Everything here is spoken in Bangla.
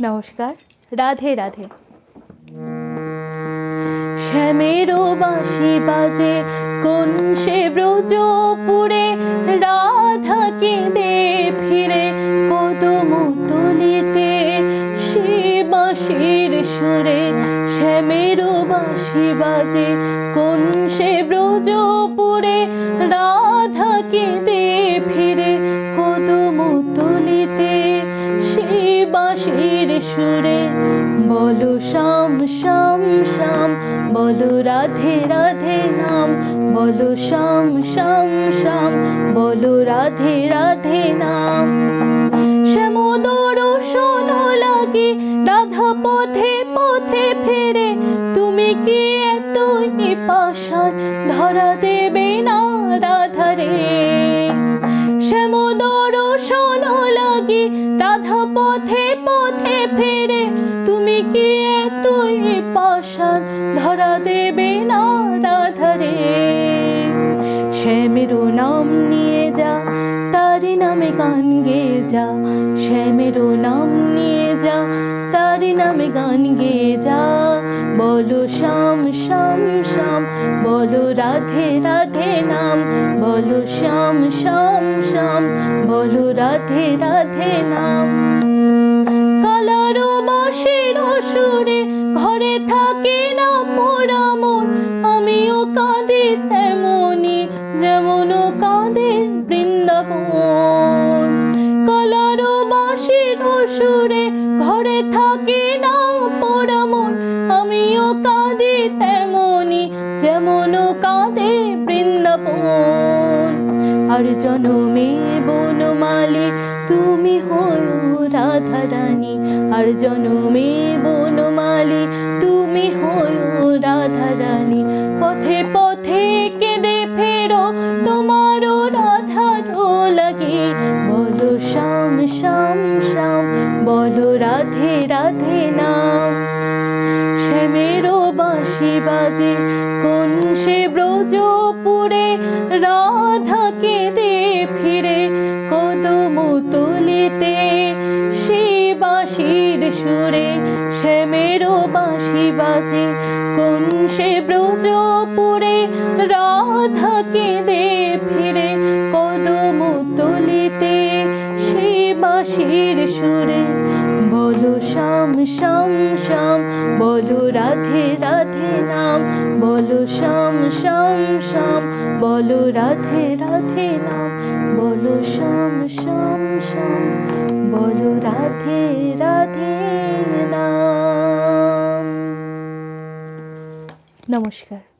নমস্কার, রাধে রাধে। শ্যামেরও বাঁশি বাজে, কোন সে ব্রজপুরে রাধা কেঁদে ফিরে কদম তুলিতে সে বাঁশির সুরে। শ্যামেরও বাঁশি বাজে, কোন সে ব্রজপুরে রাধা কেঁদে ফিরে কদম তুলিতে সে বাঁশির সুরে, বলো শ্যাম শ্যাম শ্যাম, বলো রাধে রাধে নাম, বলো শ্যাম শ্যাম শ্যাম, বলো রাধে রাধে নাম। শ্যামদর শোনো লাগে রাধা পথে পথে ফেরে, তুমি কি এতই পাষাণ ধরা দেবে না রাধারে। রাধা পথে পথে ফেরে তুমি কি এতই পাশান? ধরা দেবে না রাধারে। শ্যামেরও নাম নিয়ে যা, তারি নামে গান গেয়ে যা। শ্যামেরও নাম নিয়ে যা, তারি নামে গান গেয়ে যা। বলো শ্যাম শ্যাম শ্যাম, বলো রাধে রাধে নাম, বলো শ্যাম শ্যাম শ্যাম, বলো রাধে রাধে নাম। কালারো বাঁশির সুরে ঘরে থাকে না পোড়া মন আমিও কাঁদি তেমনি, যেমন কাঁদে বৃন্দাবন। কালারো বাঁশির সুরে ঘরে থাকে না যেমন কাঁদে বৃন্দাবন। আর জনমে বনমালী তুমি হও রাধা রানী। আর জনমে বনমালী তুমি হও রাধা রানী। পথে পথে কেঁদে ফেরো, তোমারও রাধারও লাগে। বলো শ্যাম শ্যাম শ্যাম, বলো রাধে রাধে নাম। শ্যামেরও বাঁশি বাজে শ্যামেরও বাঁশি বাজে। কোন সে ব্রজপুরে রাধা কেঁদে ফিরে? কদম তুলিতে সে বাঁশির সুরে। বলো শ্যাম শ্যাম শ্যাম, বলো রাধে রাধে নাম। বলো শ্যাম শ্যাম শ্যাম, বলো রাধে রাধে নাম। বলো শ্যাম শ্যাম শ্যাম, বলো রাধে রাধে নাম। নমস্কার।